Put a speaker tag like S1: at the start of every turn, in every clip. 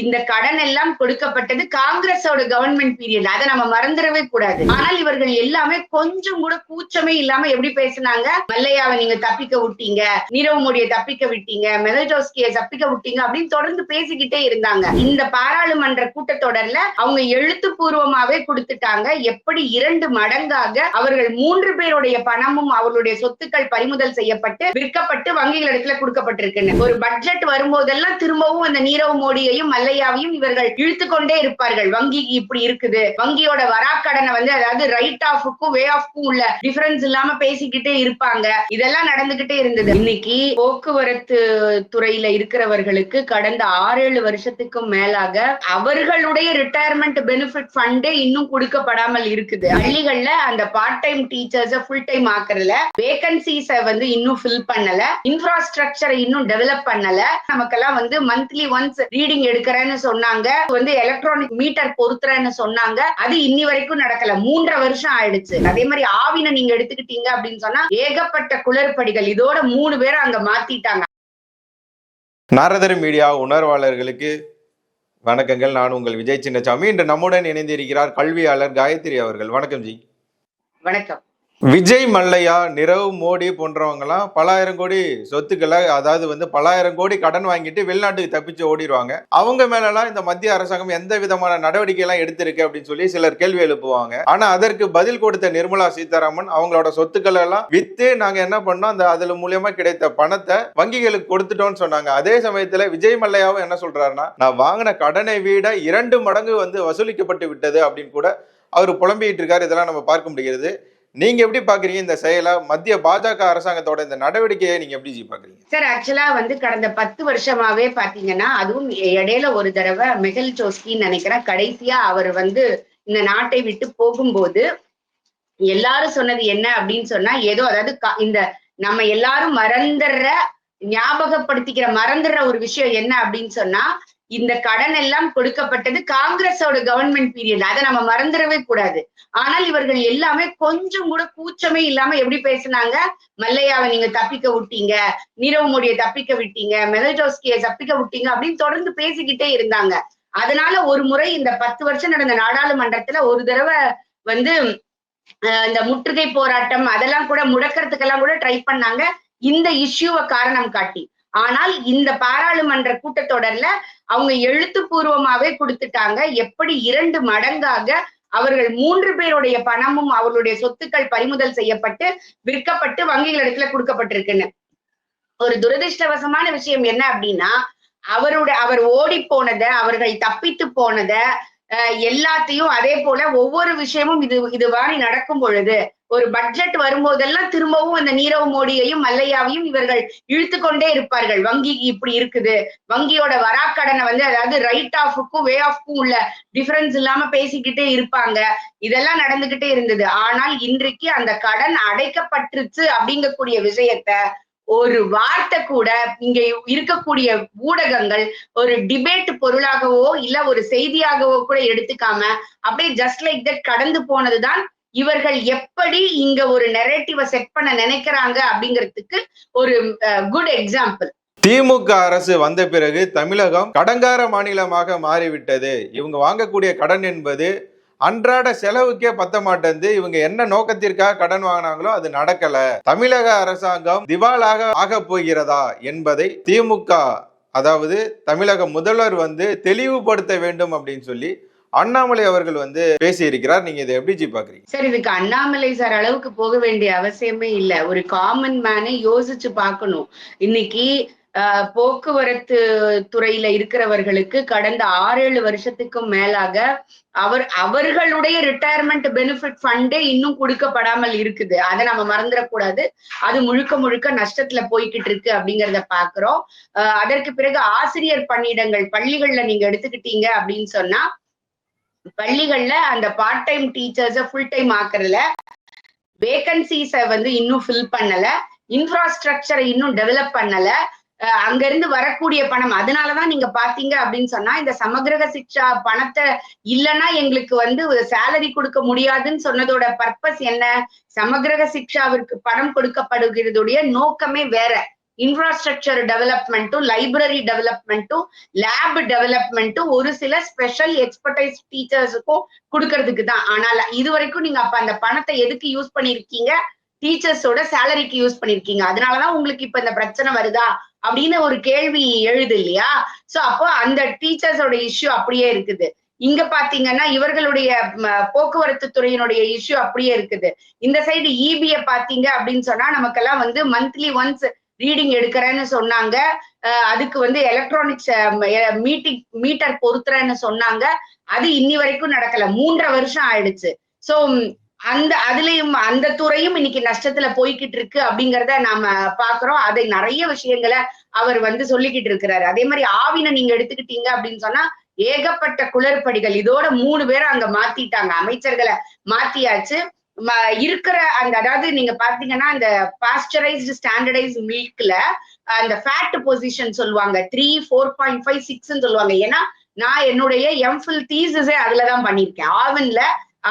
S1: இந்த கடன் எல்லாம் கொடுக்கப்பட்டது காங்கிரஸோட கவர்மெண்ட் பீரியட் அதை நம்ம மறந்துடவே கூடாது. ஆனால் இவர்கள் எல்லாமே கொஞ்சம் கூட கூச்சமே இல்லாம எப்படி பேசுனாங்க? மல்லையாவை நீங்க தப்பிக்க விட்டீங்க நீரவ் மோடியை தப்பிக்க விட்டீங்க மெதல்டோஸ்கியை தப்பிக்க விட்டீங்க அப்படின்னு தொடர்ந்து பேசிக்கிட்டே இருந்தாங்க. இந்த பாராளுமன்ற கூட்டத்தொடர்ல அவங்க எழுத்துப்பூர்வமாவே கொடுத்துட்டாங்க. எப்படி இரண்டு மடங்காக அவர்கள் மூன்று பேருடைய பணமும் அவர்களுடைய சொத்துக்கள் பறிமுதல் செய்யப்பட்டு விற்கப்பட்டு வங்கிகள் இடத்துல கொடுக்கப்பட்டிருக்குன்னு. ஒரு பட்ஜெட் வரும்போதெல்லாம் திரும்பவும் அந்த நீரவ் மோடியையும் மல்லையாவையும் இவர்கள் இழுத்து கொண்டே இருப்பார்கள். வங்கி இப்படி இருக்குது. வங்கியோட வராக்கடனை வந்து அதாவது ரைட் ஆஃபுக்கும் வே ஆஃப்க்கும் உள்ள டிஃபரன்ஸ் இல்லாம பேசிக்கிட்டே இருப்பாங்க. இதெல்லாம் நடந்துகிட்டே இருந்தது. இன்னைக்கு போக்குவரத்து துறையில இருக்கிறவர்களுக்கு கடந்த ஆறு ஏழு வருஷத்துக்கும் மேலாக அவர்களுடைய ரிட்டையர்மெண்ட் பெனிஃபிட் ஃபண்டே இன்னும் கொடுக்கப்படாமல் இருக்குது. பள்ளிகள்ல அந்த part time teachers full time ஆக்குறதுல வேகன்சிஸ வந்து இன்னும் ஃபில் பண்ணல. இன்ஃப்ராஸ்ட்ரக்சரை இன்னும் டெவலப் பண்ணல. நமக்கெல்லாம் வந்து மந்த்லி ஒன்ஸ் ரீடிங் எடுக்கிற எடுக்கிறேன்னு சொன்னாங்க. வந்து எலக்ட்ரானிக் மீட்டர் பொருத்துறேன்னு சொன்னாங்க. அது இன்னி வரைக்கும் நடக்கல. மூன்றரை வருஷம் ஆயிடுச்சு. அதே மாதிரி ஆவினை நீங்க எடுத்துக்கிட்டீங்க அப்படின்னு சொன்னா ஏகப்பட்ட குளறுபடிகள். இதோட மூணு பேரை அங்க மாத்திட்டாங்க.
S2: நாரதர் மீடியா உணர்வாளர்களுக்கு வணக்கங்கள். நான் உங்கள் விஜய் சின்னசாமி. இன்று நம்முடன் இணைந்திருக்கிறார் கல்வியாளர் காயத்ரி அவர்கள். வணக்கம் ஜி.
S1: வணக்கம்.
S2: விஜய் மல்லையா நிரவ் மோடி போன்றவங்கலாம் பலாயிரம் கோடி சொத்துக்களை அதாவது வந்து பலாயிரம் கோடி கடன் வாங்கிட்டு வெளிநாட்டுக்கு தப்பிச்சு ஓடிடுவாங்க. அவங்க மேலலாம் இந்த மத்திய அரசாங்கம் எந்த விதமான நடவடிக்கை எல்லாம் எடுத்திருக்கு அப்படின்னு சொல்லி சிலர் கேள்வி எழுப்புவாங்க. ஆனா அதற்கு பதில் கொடுத்த நிர்மலா சீதாராமன் அவங்களோட சொத்துக்களை எல்லாம் வித்து நாங்க என்ன பண்ணோம்? அந்த அதுல மூலியமா கிடைத்த பணத்தை வங்கிகளுக்கு கொடுத்துட்டோம்னு சொன்னாங்க. அதே சமயத்துல விஜய் மல்லையாவும் என்ன சொல்றாருன்னா நான் வாங்கின கடனை விட இரண்டு மடங்கு வந்து வசூலிக்கப்பட்டு விட்டது அப்படின்னு கூட அவர் புலம்பிட்டு இருக்காரு. இதெல்லாம் நம்ம பார்க்க முடிகிறது. நீங்க எப்படி பாக்குறீங்க இந்த செயலை? மத்திய பாஜக அரசாங்கத்தோட இந்த நடவடிக்கையை நீங்க எப்படி பாக்குறீங்க?
S1: சார் ஆக்சுவலா வந்து கடந்த பத்து வருஷமாவே பாத்தீங்கன்னா அதுவும் இடையில ஒரு தடவை மெகல் சோஸ்கின்னு நினைக்கிறேன். கடைசியா அவர் வந்து இந்த நாட்டை விட்டு போகும்போது எல்லாரும் சொன்னது என்ன அப்படின்னு சொன்னா ஏதோ அதாவது இந்த நம்ம எல்லாரும் மறந்துடுற ஞாபகப்படுத்திக்கிற மறந்துடுற ஒரு விஷயம் என்ன அப்படின்னு சொன்னா இந்த கடன் எல்லாம் கொடுக்கப்பட்டது காங்கிரஸோட கவர்மெண்ட் பீரியட் அதை நம்ம மறந்துடவே கூடாது. ஆனால் இவர்கள் எல்லாமே கொஞ்சம் கூட கூச்சமே இல்லாம எப்படி பேசுனாங்க? மல்லையாவை நீங்க தப்பிக்க விட்டீங்க. நீரவ் மோடியை தப்பிக்க விட்டீங்க. மெதல்டோஸ்கியை தப்பிக்க விட்டீங்க அப்படின்னு தொடர்ந்து பேசிக்கிட்டே இருந்தாங்க. அதனால ஒரு முறை இந்த பத்து வருஷம் நடந்த நாடாளுமன்றத்துல ஒரு தடவை வந்து இந்த முற்றுகை போராட்டம் அதெல்லாம் கூட முடக்கிறதுக்கெல்லாம் கூட ட்ரை பண்ணாங்க. இந்த இஷ்யூவை காரணம் காட்டி. ஆனால் இந்த பாராளுமன்ற கூட்டத்தொடர்ல அவங்க எழுத்துப்பூர்வமாவே கொடுத்துட்டாங்க. எப்படி இரண்டு மடங்காக அவர்கள் மூன்று பேருடைய பணமும் அவர்களுடைய சொத்துக்கள் பறிமுதல் செய்யப்பட்டு விற்கப்பட்டு வங்கிகளிடத்துல கொடுக்கப்பட்டிருக்குன்னு. ஒரு துரதிர்ஷ்டவசமான விஷயம் என்ன அப்படின்னா அவருடைய அவர் ஓடி போனத அவர்கள் தப்பித்து போனத எல்லாத்தையும் அதே போல ஒவ்வொரு விஷயமும் இது இது நடக்கும் பொழுது ஒரு பட்ஜெட் வரும்போதெல்லாம் திரும்பவும் அந்த நீரவ் மோடியையும் மல்லையாவையும் இவர்கள் இழுத்து கொண்டே இருப்பார்கள். வங்கி இப்படி இருக்குது. வங்கியோட வராக்கடனை வந்து அதாவது ரைட் ஆஃபுக்கும் வே ஆஃப்க்கும் உள்ள டிஃபரன்ஸ் இல்லாம பேசிக்கிட்டே இருப்பாங்க. இதெல்லாம் நடந்துகிட்டே இருந்தது. ஆனால் இன்றைக்கு அந்த கடன் அடைக்கப்பட்டுருச்சு அப்படிங்கக்கூடிய விஷயத்த ஒரு வார்த்தை கூட இங்க இருக்கக்கூடிய ஊடகங்கள் ஒரு டிபேட் பொருளாகவோ இல்ல ஒரு செய்தியாகவோ கூட எடுத்துக்காம அப்படியே ஜஸ்ட் லைக் தட் கடந்து போனதுதான் இவர்கள் எப்படி இங்க ஒரு நெரேட்டிவை செட் பண்ண நினைக்கிறாங்க அப்படிங்கிறதுக்கு ஒரு குட் எக்ஸாம்பிள்
S2: திமுக அரசு வந்த பிறகு தமிழகம் கடங்கார மாநிலமாக மாறிவிட்டது. இவங்க வாங்கக்கூடிய கடன் என்பது அன்றாட செலவுக்கே பத்த மாட்டேந்து இவங்க என்ன நோக்கத்திற்காக கடன் வாங்கினாங்களோ அது நடக்கல. தமிழக அரசாங்கம் திவாலாக ஆக போகிறதா என்பதை திமுக அதாவது தமிழக முதல்வர் வந்து தெளிவுபடுத்த வேண்டும் அப்படின்னு சொல்லி அண்ணாமலை அவர்கள் வந்து பேசியிருக்கிறார். நீங்க இதை எப்படி ஜி பாக்குறீங்க?
S1: சார் இதுக்கு அண்ணாமலை சார் அளவுக்கு போக வேண்டிய அவசியமே இல்ல. ஒரு காமன் மேனை யோசிச்சு பார்க்கணும். இன்னைக்கு போக்குவரத்து துறையில இருக்கிறவர்களுக்கு கடந்த ஆறு ஏழு வருஷத்துக்கும் மேலாக அவர் அவர்களுடைய ரிட்டையர்மெண்ட் பெனிஃபிட் ஃபண்டே இன்னும் கொடுக்கப்படாமல் இருக்குது. அதை நம்ம மறந்துடக்கூடாது அது முழுக்க முழுக்க நஷ்டத்துல போய்கிட்டு இருக்கு அப்படிங்கிறத பாக்குறோம். ஆஹ், அதற்கு பிறகு ஆசிரியர் பணியிடங்கள் பள்ளிகள்ல நீங்க எடுத்துக்கிட்டீங்க அப்படின்னு சொன்னா பள்ளிகள்ல அந்த part time teachers full time ஆக்குறதுல வேகன்சிஸ வந்து இன்னும் ஃபில் பண்ணல. இன்ஃப்ராஸ்ட்ரக்சரை இன்னும் டெவலப் பண்ணல. அங்க இருந்து வரக்கூடிய பணம். அதனாலதான் நீங்க பாத்தீங்க அப்படின்னு சொன்னா இந்த சமகிரக சிக்ஷா பணத்தை இல்லைன்னா எங்களுக்கு வந்து சேலரி கொடுக்க முடியாதுன்னு சொன்னதோட பர்பஸ் என்ன? சமகிரக சிக்ஷாவிற்கு பணம் கொடுக்கப்படுகிறதுடைய நோக்கமே வேற. இன்ஃப்ராஸ்ட்ரக்சர் டெவலப்மெண்ட்டும் லைப்ரரி டெவலப்மெண்ட்டும் லேப் டெவலப்மெண்ட்டும் ஒரு சில ஸ்பெஷல் எக்ஸ்பர்டைஸ் டீச்சர்ஸுக்கும் கொடுக்கறதுக்கு தான் ஆனால் இது வரைக்கும் நீங்க அப்ப அந்த பணத்தை எதுக்கு யூஸ் பண்ணிருக்கீங்க? டீச்சர்ஸோட சேலரிக்கு யூஸ் பண்ணிருக்கீங்க. அதனாலதான் உங்களுக்கு இப்ப இந்த பிரச்சனை வருதா அப்படின்னு ஒரு கேள்வி எழுது இல்லையா? சோ அப்போ அந்த டீச்சர்ஸோட இஷ்யூ அப்படியே இருக்குது. இங்க பாத்தீங்கன்னா இவர்களுடைய போக்குவரத்து துறையினுடைய இஷ்யூ அப்படியே இருக்குது. இந்த சைடு இபிய பாத்தீங்க அப்படின்னு சொன்னா நமக்கெல்லாம் வந்து மந்த்லி ஒன்ஸ் ரீடிங் எடுக்கிறேன்னு சொன்னாங்க. அஹ் அதுக்கு வந்து எலக்ட்ரானிக்ஸ் மீட்டிங் மீட்டர் பொருத்துறேன்னு சொன்னாங்க. அது இன்னி வரைக்கும் நடக்கல. மூன்றரை வருஷம் ஆயிடுச்சு. சோ அந்த அதுலயும் அந்த துறையும் இன்னைக்கு நஷ்டத்துல போய்கிட்டு இருக்கு அப்படிங்கிறத நாம பாக்குறோம். அதை நிறைய விஷயங்களை அவர் வந்து சொல்லிக்கிட்டு இருக்கிறாரு அதே மாதிரி ஆவினை நீங்க எடுத்துக்கிட்டீங்க அப்படின்னு சொன்னா ஏகப்பட்ட குளறுபடிகள். இதோட மூணு பேரை அங்க மாத்திட்டாங்க. அமைச்சர்களை மாத்தியாச்சு. இருக்கிற அந்த அதாவது நீங்க பாத்தீங்கன்னா அந்த பாஸ்டரைஸ்டு ஸ்டாண்டர்டைஸ் மில்க்ல அந்த ஃபேட் பொசிஷன் சொல்லுவாங்க. த்ரீ ஃபோர் பாயிண்ட் ஃபைவ் சிக்ஸ்ன்னு சொல்லுவாங்க. ஏன்னா நான் என்னுடைய எம்ஃபில் தீசஸே அதுலதான் பண்ணியிருக்கேன். ஆவன்ல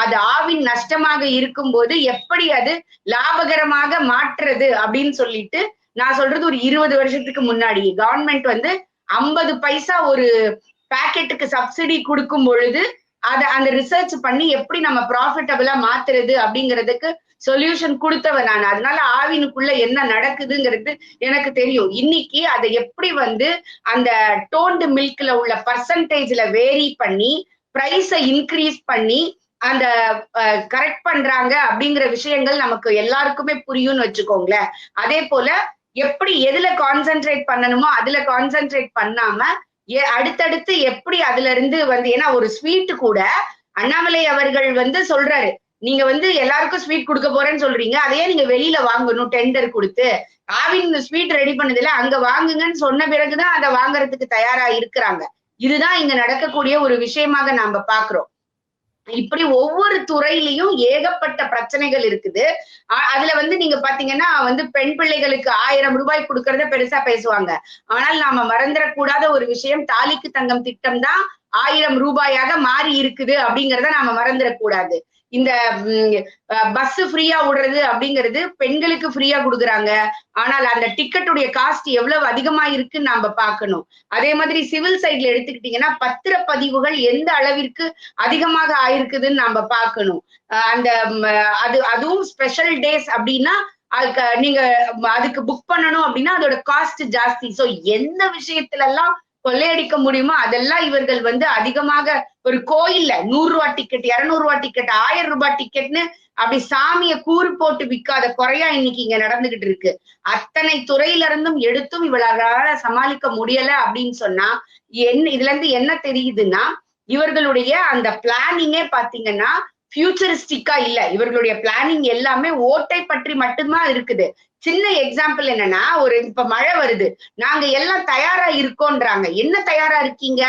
S1: அது ஆவின் நஷ்டமாக இருக்கும்போது எப்படி அது லாபகரமாக மாற்றுறது அப்படின்னு சொல்லிட்டு நான் சொல்றது ஒரு இருபது வருஷத்துக்கு முன்னாடி. கவர்மெண்ட் வந்து ஐம்பது பைசா ஒரு பாக்கெட்டுக்கு சப்சிடி கொடுக்கும் பொழுது அதை அந்த ரிசர்ச் பண்ணி எப்படி நம்ம ப்ராஃபிட்டபிளா மாத்துறது அப்படிங்கிறதுக்கு சொல்யூஷன் கொடுத்தவன் நான். அதனால ஆவினுக்குள்ள என்ன நடக்குதுங்கிறது எனக்கு தெரியும். இன்னைக்கு அதை எப்படி வந்து அந்த டோன்டு மில்க்ல உள்ள பர்சன்டேஜ்ல வேரி பண்ணி பிரைஸை இன்க்ரீஸ் பண்ணி அந்த கரெக்ட் பண்றாங்க அப்படிங்கிற விஷயங்கள் நமக்கு எல்லாருக்குமே புரியும்னு வச்சுக்கோங்களேன். அதே போல எப்படி எதுல கான்சென்ட்ரேட் பண்ணணுமோ அதுல கான்சென்ட்ரேட் பண்ணாம அடுத்தடுத்து எப்படி அதுல இருந்து வந்து ஏன்னா ஒரு ஸ்வீட் கூட அண்ணாமலை அவர்கள் வந்து சொல்றாரு. நீங்க வந்து எல்லாருக்கும் ஸ்வீட் கொடுக்க போறேன்னு சொல்றீங்க. அதையே நீங்க வெளியில வாங்கணும் டெண்டர் கொடுத்து. ஆவின் ஸ்வீட் ரெடி பண்ணதுல அங்க வாங்குங்கன்னு சொன்ன பிறகுதான் அதை வாங்குறதுக்கு தயாரா இருக்கிறாங்க. இதுதான் இங்க நடக்கக்கூடிய ஒரு விஷயமாக நாம பாக்குறோம். இப்படி ஒவ்வொரு துறையிலையும் ஏகப்பட்ட பிரச்சனைகள் இருக்குது. அதுல வந்து நீங்க பாத்தீங்கன்னா வந்து பெண் பிள்ளைகளுக்கு ஆயிரம் ரூபாய் கொடுக்கறத பெருசா பேசுவாங்க. ஆனால் நாம மறந்துடக்கூடாத ஒரு விஷயம் தாலிக்கு தங்கம் திட்டம் தான் ஆயிரம் ரூபாயாக மாறி இருக்குது அப்படிங்கிறத நாம மறந்துடக்கூடாது இந்த பஸ் ஃப்ரீயா விடுறது அப்படிங்கிறது பெண்களுக்கு ஃப்ரீயா கொடுக்குறாங்க. ஆனால் அந்த டிக்கெட்டுடைய காஸ்ட் எவ்வளவு அதிகமா இருக்குன்னு நாம பார்க்கணும். அதே மாதிரி சிவில் சைட்ல எடுத்துக்கிட்டீங்கன்னா பத்திரப்பதிவுகள் எந்த அளவிற்கு அதிகமாக ஆயிருக்குதுன்னு நாம பார்க்கணும். அஹ் அந்த அது அதுவும் ஸ்பெஷல் டேஸ் அப்படின்னா அதுக்கு நீங்க அதுக்கு புக் பண்ணணும் அப்படின்னா அதோட காஸ்ட் ஜாஸ்தி. சோ எந்த விஷயத்துல எல்லாம் கொள்ளையடிக்க முடியுமோ? அதெல்லாம் இவர்கள் வந்து அதிகமாக ஒரு கோயில்ல நூறு ரூபா டிக்கெட் இருநூறு ரூபா டிக்கெட் ஆயிரம் ரூபாய் டிக்கெட்னு அப்படி சாமிய கூறு போட்டு விற்காத குறையா இன்னைக்கு இங்க நடந்துகிட்டு இருக்கு. அத்தனை துறையில இருந்தும் எடுத்தும் இவளால சமாளிக்க முடியல அப்படின்னு சொன்னா என்ன இதுல இருந்து என்ன தெரியுதுன்னா இவர்களுடைய அந்த பிளானிங்கே பாத்தீங்கன்னா ஃபியூச்சரிஸ்டிக்கா இல்ல. இவர்களுடைய பிளானிங் எல்லாமே ஓட்டை பற்றி மட்டும்தான் இருக்குது. சின்ன எக்ஸாம்பிள் என்னன்னா ஒரு இப்ப மழை வருது. நாங்க எல்லாம் தயாரா இருக்கோன்றாங்க. என்ன தயாரா இருக்கீங்க?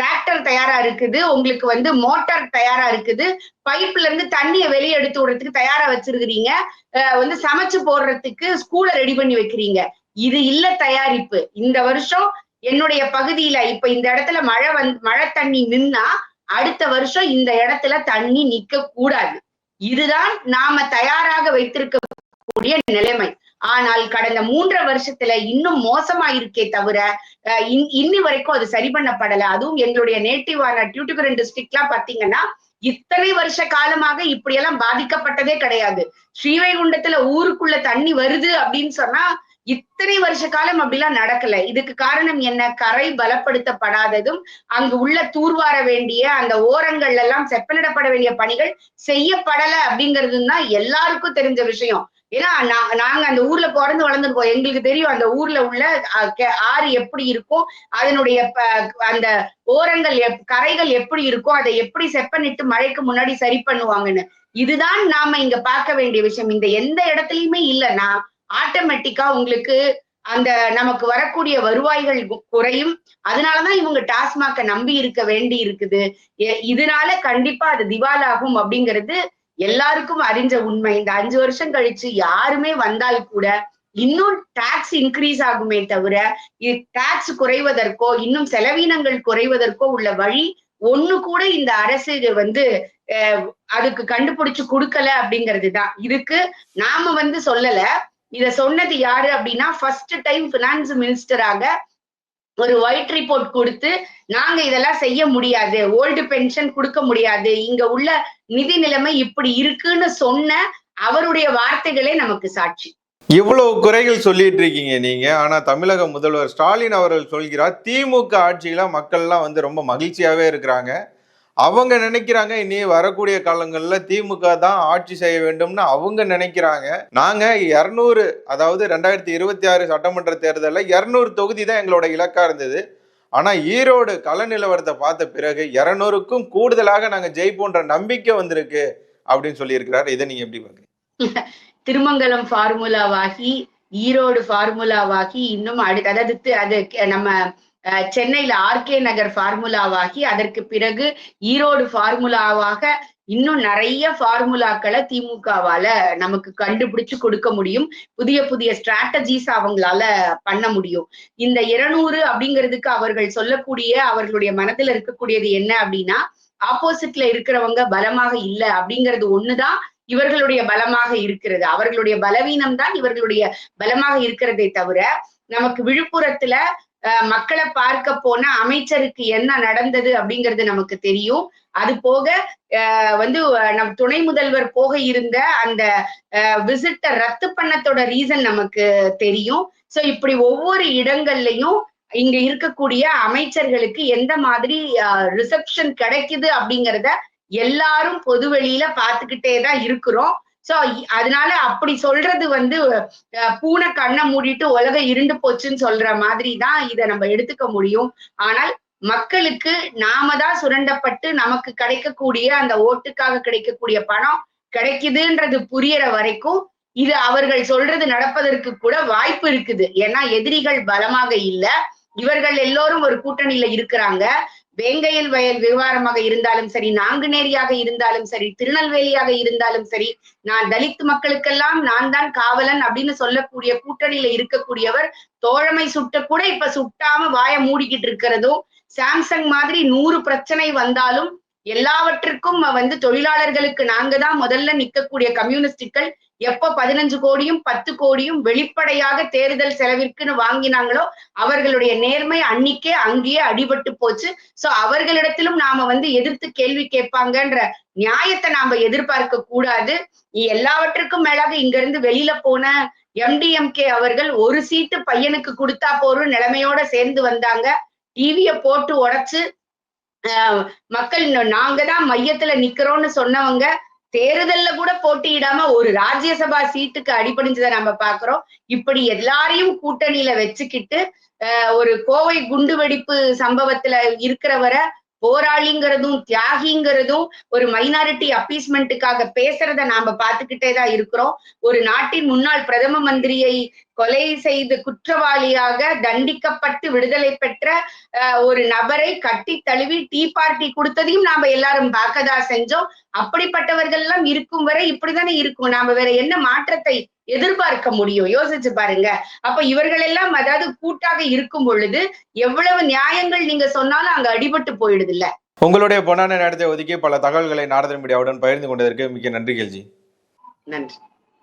S1: டிராக்டர் தயாரா இருக்குது. உங்களுக்கு வந்து மோட்டார் தயாரா இருக்குது. பைப்ல இருந்து தண்ணியை வெளியே எடுத்து விடுறதுக்கு தயாரா வச்சிருக்கிறீங்க. அஹ் வந்து சமைச்சு போடுறதுக்கு ஸ்கூலை ரெடி பண்ணி வைக்கிறீங்க. இது இல்ல தயாரிப்பு. இந்த வருஷம் என்னுடைய பகுதியில இப்ப இந்த இடத்துல மழை வந்து மழை தண்ணி நின்னா அடுத்த வருஷம் இந்த இடத்துல தண்ணி நிக்க கூடாது இதுதான் நாம தயாராக வைத்திருக்கக்கூடிய நிலைமை. ஆனால் கடந்த மூன்று வருஷத்துல இன்னும் மோசமா இருக்கே தவிர இன்- இன்னி வரைக்கும் அது சரி பண்ணப்படல. அதுவும் எங்களுடைய நேட்டிவான டியூட்டுகரன் டிஸ்ட்ரிக்ட்லாம் பாத்தீங்கன்னா இத்தனை வருஷ காலமாக இப்படியெல்லாம் பாதிக்கப்பட்டதே கிடையாது. ஸ்ரீவைகுண்டத்துல ஊருக்குள்ள தண்ணி வருது அப்படின்னு சொன்னா இத்தனை வருஷ காலம் அப்படிலாம் நடக்கல. இதுக்கு காரணம் என்ன? கரை பலப்படுத்தப்படாததும் அங்கு உள்ள தூர்வார வேண்டிய அந்த ஓரங்கள்ல எல்லாம் செப்பனிடப்பட வேண்டிய பணிகள் செய்யப்படல அப்படிங்கிறது தான் எல்லாருக்கும் தெரிஞ்ச விஷயம். ஏன்னா நாங்க அந்த ஊர்ல பிறந்து வளர்ந்துருக்கோம் எங்களுக்கு தெரியும் அந்த ஊர்ல உள்ள ஆறு எப்படி இருக்கும் அதனுடைய அந்த ஓரங்கள் எப்- கரைகள் எப்படி இருக்கும் அதை எப்படி செப்பனிட்டு மழைக்கு முன்னாடி சரி பண்ணுவாங்கன்னு. இதுதான் நாம இங்க பார்க்க வேண்டிய விஷயம். இந்த எந்த இடத்துலயுமே இல்லைன்னா ஆட்டோமேட்டிக்கா உங்களுக்கு அந்த நமக்கு வரக்கூடிய வருவாய்கள் குறையும். அதனாலதான் இவங்க டாஸ்மாக நம்பி இருக்க வேண்டி இருக்குது. இதனால கண்டிப்பா அது திவாலாகும் அப்படிங்கிறது எல்லாருக்கும் அறிஞ்ச உண்மை. இந்த அஞ்சு வருஷம் கழிச்சு யாருமே வந்தால் கூட இன்னும் டாக்ஸ் இன்க்ரீஸ் ஆகுமே தவிர இது டாக்ஸ் குறைவதற்கோ இன்னும் செலவீனங்கள் குறைவதற்கோ உள்ள வழி ஒண்ணு கூட இந்த அரசு வந்து அதுக்கு கண்டுபிடிச்சு கொடுக்கல அப்படிங்கிறது தான். இதுக்கு நாம வந்து சொல்லல. இத சொன்னது யாரு அப்படின்னா ஃபர்ஸ்ட் டைம் பினான்ஸ் மினிஸ்டராக ஒரு ஒயிட் ரிப்போர்ட் கொடுத்து நாங்க இதெல்லாம் செய்ய முடியாது. ஓல்டு பென்ஷன் கொடுக்க முடியாது. இங்க உள்ள நிதி நிலைமை இப்படி இருக்குன்னு சொன்ன அவருடைய வார்த்தைகளே நமக்கு சாட்சி.
S2: இவ்வளவு குறைகள் சொல்லிட்டு இருக்கீங்க நீங்க. ஆனா தமிழக முதல்வர் ஸ்டாலின் அவர்கள் சொல்கிறார் திமுக ஆட்சியில மக்கள்லாம் வந்து ரொம்ப மகிழ்ச்சியாவே இருக்கிறாங்க. அவங்க நினைக்கிறாங்க இனி வரக்கூடிய காலங்களில் திமுக தான் ஆட்சி செய்ய வேண்டும்னு அவங்க நினைக்கிறாங்க. நாங்க இரநூறு அதாவது ரெண்டாயிரத்தி இருபத்தி ஆறு சட்டமன்ற தேர்தலில் இரநூறு தொகுதி தான் எங்களோட இலக்கா இருந்தது. ஆனா ஈரோடு கள நிலவரத்தை பார்த்த பிறகு இரநூறுக்கும் கூடுதலாக நாங்க ஜெயிப்போன்ற நம்பிக்கை வந்திருக்கு அப்படின்னு சொல்லியிருக்கிறார். இதை நீங்க எப்படி பாருங்க
S1: திருமங்கலம் ஃபார்முலாவாகி ஈரோடு ஃபார்முலாவாகி இன்னும் அடுத்து அதாவது அது நம்ம சென்னையில ஆர்கே நகர் ஃபார்முலாவாகி அதற்கு பிறகு ஈரோடு ஃபார்முலாவாக இன்னும் நிறைய ஃபார்முலாக்களை திமுகவால நமக்கு கண்டுபிடிச்சு கொடுக்க முடியும். புதிய புதிய ஸ்ட்ராட்டஜிஸ் அவங்களால பண்ண முடியும். இந்த இருநூறு அப்படிங்கிறதுக்கு அவர்கள் சொல்லக்கூடிய அவர்களுடைய மனதில் இருக்கக்கூடியது என்ன அப்படின்னா ஆப்போசிட்ல இருக்கிறவங்க பலமாக இல்லை அப்படிங்கிறது ஒண்ணுதான் இவர்களுடைய பலமாக இருக்கிறது. அவர்களுடைய பலவீனம் தான் இவர்களுடைய பலமாக இருக்கிறதே தவிர நமக்கு விழுப்புரத்துல மக்களை பார்க்க போன அமைச்சருக்கு என்ன நடந்தது அப்படிங்கிறது நமக்கு தெரியும். அது போக வந்து நம் துணை முதல்வர் போக இருந்த அந்த விசிட்டை ரத்து பண்ணத்தோட ரீசன் நமக்கு தெரியும். சோ இப்படி ஒவ்வொரு இடங்கள்லயும் இங்க இருக்கக்கூடிய அமைச்சர்களுக்கு எந்த மாதிரி ரிசப்ஷன் கிடைக்குது அப்படிங்கறத எல்லாரும் பொதுவெளியில பாத்துக்கிட்டே தான் இருக்கிறோம். சோ அதனால அப்படி சொல்றது வந்து பூனை கண்ணை மூடிட்டு உலகம் இருண்டு போச்சுன்னு சொல்ற மாதிரி தான் இதை நம்ம எடுத்துக்க முடியும். ஆனால் மக்களுக்கு நாம தான் சுரண்டப்பட்டு நமக்கு கிடைக்கக்கூடிய அந்த ஓட்டுக்காக கிடைக்கக்கூடிய பணம் கிடைக்குதுன்றது புரியற வரைக்கும் இது அவர்கள் சொல்றது நடப்பதற்கு கூட வாய்ப்பு இருக்குது. ஏன்னா எதிரிகள் பலமாக இல்ல. இவர்கள் எல்லோரும் ஒரு கூட்டணியில இருக்கிறாங்க. வேங்கையல் வயல் விவகாரமாக இருந்தாலும் சரி நாங்குநேரியாக இருந்தாலும் சரி திருநெல்வேலியாக இருந்தாலும் சரி நான் தலித் மக்களுக்கெல்லாம் நான் தான் காவலன் அப்படின்னு சொல்லக்கூடிய கூட்டணியில இருக்கக்கூடியவர் தோழமை சுட்ட கூட இப்ப சுட்டாம வாய மூடிக்கிட்டு இருக்கிறதும் சாம்சங் மாதிரி நூறு பிரச்சனை வந்தாலும் எல்லாவற்றுக்கும் வந்து தொழிலாளர்களுக்கு நாங்க தான் முதல்ல நிக்கக்கூடிய கம்யூனிஸ்டுகள் எப்ப பதினஞ்சு கோடியும் பத்து கோடியும் வெளிப்படையாக தேர்தல் செலவிற்குன்னு வாங்கினாங்களோ அவர்களுடைய நேர்மை அன்னிக்கே அங்கேயே அடிபட்டு போச்சு. சோ அவர்களிடத்திலும் நாம வந்து எதிர்த்து கேள்வி கேட்பாங்கன்ற நியாயத்தை நாம எதிர்பார்க்க கூடாது. எல்லாவற்றுக்கும் மேலாக இங்க இருந்து வெளியில போன எம்டிஎம்கே அவர்கள் ஒரு சீட்டு பையனுக்கு கொடுத்தா போறோம் நிலைமையோட சேர்ந்து வந்தாங்க. டிவிய போட்டு உடைச்சு ஆஹ் மக்கள் நாங்க தான் மையத்துல நிக்கிறோம்னு சொன்னவங்க தேர்தல்ல கூட போட்டியிடாம ஒரு ராஜ்யசபா சீட்டுக்கு அடிபடிஞ்சதை நம்ம பாக்குறோம். இப்படி எல்லாரையும் கூட்டணியில வச்சுக்கிட்டு ஆஹ் ஒரு கோவை குண்டுவெடிப்பு சம்பவத்துல இருக்கிறவரை போராளிங்கிறதும் தியாகிங்கிறதும் ஒரு மைனாரிட்டி அப்பீஸ்மெண்ட்டுக்காக பேசுறத நாம பார்த்துக்கிட்டே தான் இருக்கிறோம். ஒரு நாட்டின் முன்னாள் பிரதம மந்திரியை கொலை செய்து குற்றவாளியாக தண்டிக்கப்பட்டு விடுதலை பெற்ற ஒரு நபரை கட்டி தழுவி டீ பார்ட்டி கொடுத்ததையும் நாம எல்லாரும் பார்க்கதான் செஞ்சோம். அப்படிப்பட்டவர்கள் எல்லாம் இருக்கும் வரை இப்படித்தானே இருக்கும். நாம வேற என்ன மாற்றத்தை எதிர்பார்க்க முடியும்? யோசிச்சு பாருங்க. அப்ப இவர்கள் எல்லாம் அதாவது கூட்டாக இருக்கும் பொழுது எவ்வளவு நியாயங்கள் நீங்க சொன்னாலும் அங்க அடிபட்டு போயிடுது இல்ல
S2: உங்களுடைய பொன்னான நேரத்தை ஒதுக்கி பல தகவல்களை நாரதன் மீடியாவுடன் பகிர்ந்து கொண்டதற்கு மிக்க நன்றி கேள்ஜி
S1: நன்றி.